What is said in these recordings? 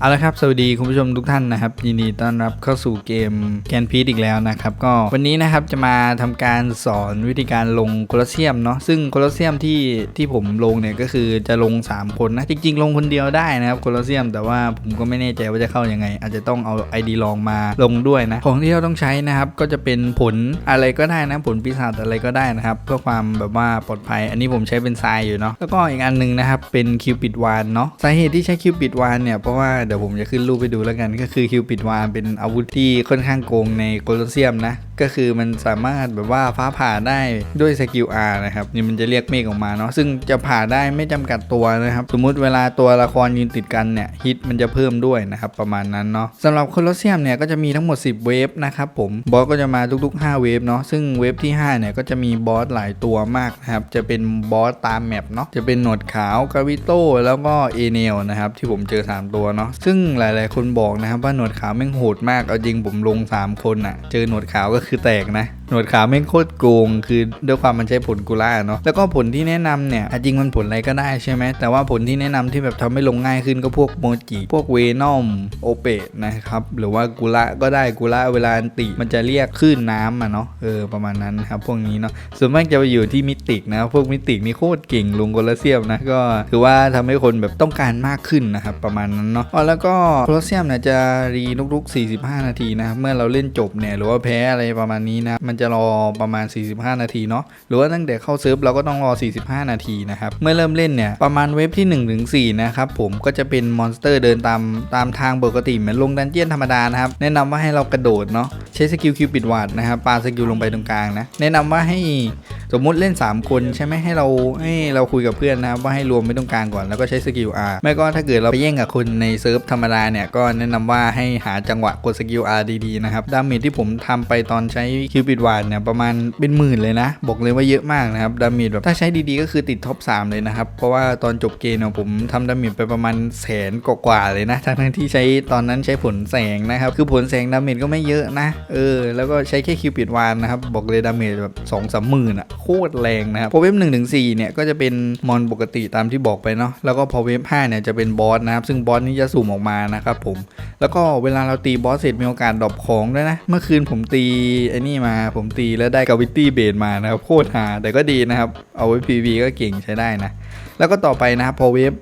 เอาละครับ สวัสดีคุณผู้ชมทุกท่านนะครับ ยินดีต้อนรับเข้าสู่เกมแคนพีดอีกแล้วนะครับ ก็วันนี้นะครับจะมาทำการสอนวิธีการลงโคลอสเซียมเนาะซึ่งโคลอสเซียมที่ที่ผมลงเนี่ยก็คือจะลง 3 คนนะ จริง ๆ ลงคนเดียวได้นะครับโคลอสเซียม แต่ว่าผมก็ไม่แน่ใจว่าจะเข้ายังไง อาจจะต้องเอา ID ลองมาลงด้วยนะ ของที่เราต้องใช้นะครับ ก็จะเป็นผลอะไรก็ได้นะผลปีศาจอะไรก็ได้นะครับ เพื่อความแบบว่าปลอดภัย อันนี้ผมใช้เป็นทรายอยู่เนาะแล้วก็อีกอันหนึงนะครับเป็นคิวปิดวานเนาะสาเหตุที่ใช้คิวปิดวานเนี่ยเพราะว่าเดี๋ยวผมจะขึ้นรูปไปดูแล้วกัน ก็คือคิวปิดวานเป็นอาวุธที่ค่อนข้างโกงในโคลอสเซียมนะ ก็คือมันสามารถแบบว่าฟ้าผ่าได้ด้วยสกิล R นะครับ นี่มันจะเรียกเมฆออกมาเนาะซึ่งจะผ่าได้ไม่จำกัดตัวนะครับ สมมุติเวลาตัวละครยืนติดกันเนี่ยฮิตมันจะเพิ่มด้วยนะครับ ประมาณนั้นเนาะสำหรับโคลอสเซียมเนี่ยก็จะมีทั้งหมด 10 เวฟนะครับผมบอสก็จะมาทุกๆ 5 เวฟเนาะซึ่งเวฟที่ 5 เนี่ยก็จะมีบอสหลายตัวมากนะครับจะเป็นบอสตามแมปเนาะจะเป็นหนวดขาวกาวิโต้แล้วก็เอเนลนะครับที่ผมเจอ 3 ตัวเนาะซึ่งหลายๆ คนบอกนะครับว่าหนวดขาวแม่งโหดมากเอาจริงผมลง 3 คนอะเจอหนวดขาวก็คือแตกนะหนวดขาวแม่งโคตรโกง คือด้วยความมันใช้ผลกุล่าเนาะแล้วก็ผลที่แนะนำเนี่ยอะจริงมันผลอะไรก็ได้ใช่ไหมแต่ว่าผลที่แนะนำที่แบบทำให้ลงง่ายขึ้นก็พวกโมจิพวกเวนอมโอเปตนะครับหรือว่ากุล่าก็ได้กุล่าเวลาอันติมันจะเรียกคลื่นน้ำอะเนาะเออประมาณนั้นครับพวกนี้เนาะส่วนมากจะไปอยู่ที่มิติกนะพวกมิติกนี่โคตรเก่งลงโคลเซียมนะก็ถือว่าทำให้คนแบบต้องการมากขึ้นนะครับประมาณนั้นเนาะอ๋อแล้วก็โคลเซียมเนี่ยจะรีลุกๆ45 นาทีนะเมื่อเราเล่นจบเนี่ยหรือว่าแพ้อะไรประมาณนี้นะมันจะรอประมาณ 45 นาทีเนาะหรือว่าตั้งแต่เข้าเซิร์ฟเราก็ต้องรอ 45 นาทีนะครับเมื่อเริ่มเล่นเนี่ยประมาณเวฟที่1ถึง4นะครับผมก็จะเป็นมอนสเตอร์เดินตามตามทางปกติเหมือนลงดันเจียนธรรมดานะครับแนะนำว่าให้เรากระโดดเนาะ ใช้สกิลคิวปิดวาดนะครับปาสกิลลงไปตรงกลางนะแนะนำว่าให้สมมุติเล่น 3 คนใช่ไหมให้เราให้เราคุยกับเพื่อนนะครับว่าให้รวมไปตรงกลางก่อนแล้วก็ใช้สกิล R ไม่ก็ถ้าเกิดเราไปแย่งกับคนในเซิร์ฟธรรมดาเนี่ยก็แนะนำว่าให้หาจังหวะกดสกิล R ดีๆนะครับดาเมจที่ผมทำไปตอนใช้คิวปิดวาดเนี่ยประมาณเป็นหมื่นเลยนะ บอกเลยว่าเยอะมากนะครับดาเมจแบบถ้าใช้ดีๆก็คือติดท็อป3เลยนะครับเพราะว่าตอนจบเกมเนี่ยผมทำดาเมจไปประมาณแสนกว่าเลยนะทั้งที่ใช้ตอนนั้นใช้ผลแสงนะครับคือผลแสงดาเมจก็ไม่เยอะนะเออ แล้วก็ใช้แค่คิวปิดวานนะครับ บอกเลยดาเมจแบบสองสามหมื่นอะโคตรแรงนะครับ พอเวฟหนึ่งถึงสี่เนี่ย ก็จะเป็นมอนปกติตามที่บอกไปเนาะ แล้วก็พอเวฟห้าเนี่ยจะเป็นบอสนะครับ ซึ่งบอสนี้จะสุ่มออกมานะครับผม แล้วก็เวลาเราตีบอสเสร็จมีโอกาสดรอปของด้วยนะ เมื่อคืนผมตีไอ้นี่มา ผมตีแล้วได้กาวิตี้เบดมานะครับ โคตรหาแต่ก็ดีนะครับ เอาไว้ PV ก็เก่งใช้ได้นะ แล้วก็ต่อไปนะครับพอเวฟ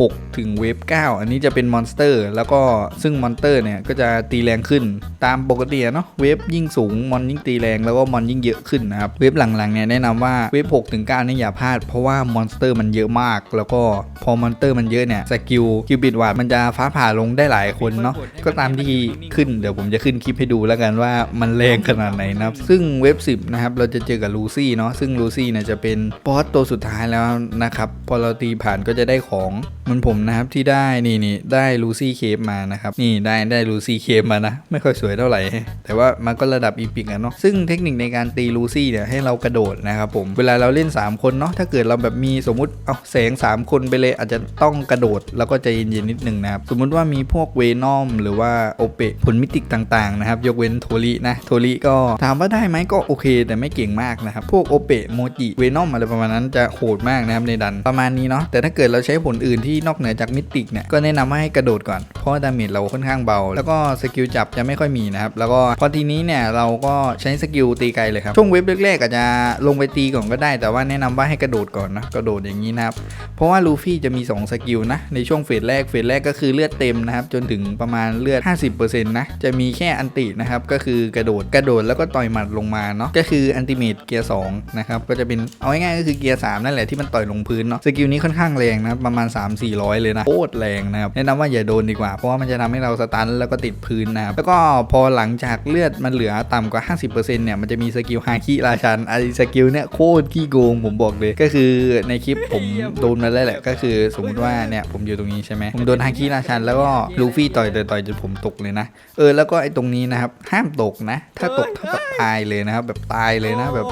6 ถึงเวฟ9 อันนี้จะเป็นมอนสเตอร์ แล้วก็ซึ่งมอนสเตอร์เนี่ย ก็จะตีแรงขึ้นตามปกติเนาะเวฟยิ่งสูง มอนยิ่งตีแรงแล้วก็มอนยิ่งเยอะขึ้นนะครับ เวฟหลังๆเนี่ยแนะนำว่าเวฟ6ถึง9นี่อย่าพลาด เพราะว่ามอนสเตอร์มันเยอะมาก แล้วก็พอมอนสเตอร์มันเยอะเนี่ยสกิลคิวบิดวาดมันจะฟ้าผ่าลงได้หลายคนเนาะก็ตามที่ขึ้นเดี๋ยวผมจะขึ้นคลิปให้ดูแล้วกันว่ามันแรงขนาดไหนนะครับซึ่งเวฟ10นะครับเราจะเจอกับลูซี่เนาะซึ่งลูซี่เนี่ยจะเป็นบอสตัวสุดท้ายแล้วนะครับพอเราตีผ่านก็จะได้ของเหมันผมนะครับที่ได้นี่นี่ได้ลูซี่เคปมานะครับนี่ได้ได้ลูซี่เคปมานะ ไม่ค่อยสวยเท่าไหร่ แต่ว่ามันก็ระดับอีพิกอะเนาะซึ่งเทคนิคในการตีลูซี่เนี่ยให้เรากระโดดนะครับผมเวลาเราเล่น 3 คนเนาะถ้าเกิดเราแบบมีสมมติเอาแสง 3 คนไปเลยอาจจะต้องกระโดดแล้วก็ใจเย็นๆนิดหนึ่งนะครับสมมุติว่ามีพวกเวนอมหรือว่าโอเปผลมิติกต่างๆนะครับยกเว้นโทรินะโทริก็ถามว่าได้ไหมก็โอเค แต่ไม่เก่งมากนะครับพวกโอเปโมจิเวนอมอะไรประมาณนั้นจะโหดมากนะครับในดันประมาณนี้เนาะแต่ถ้าเกิดเราใช้ผลอื่นที่นอกเหนือจากมิติกเนี่ยก็แนะนำว่าให้กระโดดก่อน เพราะว่าดาเมจเราค่อนข้างเบา แล้วก็สกิลจับจะไม่ค่อยมีนะครับแล้วก็พอทีนี้เนี่ยเราก็ใช้สกิลตีไกลเลยครับช่วงเว็บแรกๆอาจจะลงไปตีก่อนก็ได้ แต่ว่าแนะนำว่าให้กระโดดก่อนนะกระโดดอย่างนี้นะครับเพราะว่าลูฟี่จะมี 2 สกิลนะในช่วงเฟสแรกเฟสแรกก็คือเลือดเต็มนะครับจนถึงประมาณเลือด 50%นะจะมีแค่อันตินะครับก็คือกระโดดกระโดดแล้วก็ต่อยหมัดลงมาเนาะก็คืออันติเมตเกียร์2นะครับก็จะเป็นเอาง่ายๆก็คือเกียร์3นั่นแหละที่มันต่อยลงพื้นเนาะสกิลนี้ค่อนข้างแรงนะประมาณ400 เลยนะโคตรแรงนะครับแนะนำว่าอย่าโดนดีกว่า เพราะว่ามันจะทำให้เราสตันแล้วก็ติดพื้นนะครับแล้วก็พอหลังจากเลือดมันเหลือต่ำกว่า 50%เนี่ยมันจะมีสกิลฮาคิราชันไอสกิลเนี่ยโคตรขี้โกงผมบอกเลยก็คือในคลิปผมโดนมาแล้วแหละก็คือสมมติว่าเนี่ยผมอยู่ตรงนี้ใช่ไหมผมโดนฮาคิราชันแล้วก็ลูฟี่ต่อยต่อยจนผมตกเลยนะเออแล้วก็ไอ้ตรงนี้นะครับห้ามตกนะ ถ้าตกเท่ากับตายเลยนะครับ แบบตายเลยนะแบบ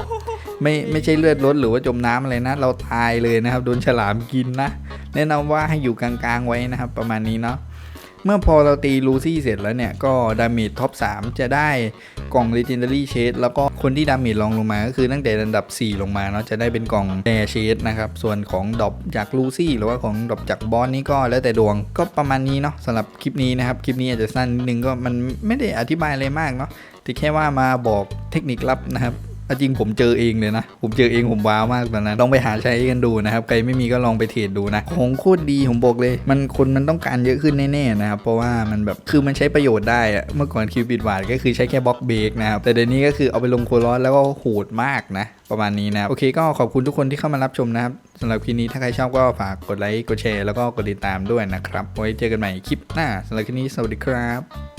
ไม่ไม่ใช่เลือดลดหรือว่าจมน้ำอะไรนะ เราตายเลยนะครับ โดนฉลามกินนะ แนะนำว่าให้อยู่กลางๆไว้นะครับประมาณนี้เนาะเมื่อพอเราตีลูซี่เสร็จแล้วเนี่ย ก็ดาเมจท็อป 3 จะได้กล่อง Legendary Shade แล้วก็คนที่ดาเมจรองลงมา ก็คือตั้งแต่ระดับ 4 ลงมาเนาะจะได้เป็นกล่องแ r เชดนะครับ ส่วนของดอปจากลูซี่ หรือว่าของดอปจากบอสนี่ก็แล้วแต่ดวงก็ประมาณนี้เนาะสำหรับคลิปนี้นะครับ คลิปนี้อาจจะสั้นนิดนึงก็มันไม่ได้อธิบายอะไรมากเนาะแต่แค่ว่ามาบอกเทคนิคลับนะครับาจริงผมเจอเองเลยนะ ผมเจอเองผมว้าวมากตอนนั้นลองไปหาใช้กันดูนะครับใครไม่มีก็ลองไปเทรดดูนะ ของโคตรดีผมบอกเลย มันคนมันต้องการเยอะขึ้นแน่ๆนะครับ เพราะว่ามันแบบคือมันใช้ประโยชน์ได้อะเมื่อก่อนคิวบิดวาดก็คือใช้แค่บล็อกเบรกนะครับ แต่เดี๋ยวนี้ก็คือเอาไปลงโคลอสแล้วก็โหดมากนะ ประมาณนี้นะโอเคก็ขอบคุณทุกคนที่เข้ามารับชมนะครับสำหรับคลิปนี้ถ้าใครชอบก็ฝากกดไลค์กดแชร์แล้วก็กดติดตามด้วยนะครับไว้เจอกันใหม่คลิปหน้าสำหรับคลิปนี้สวัสดีครับ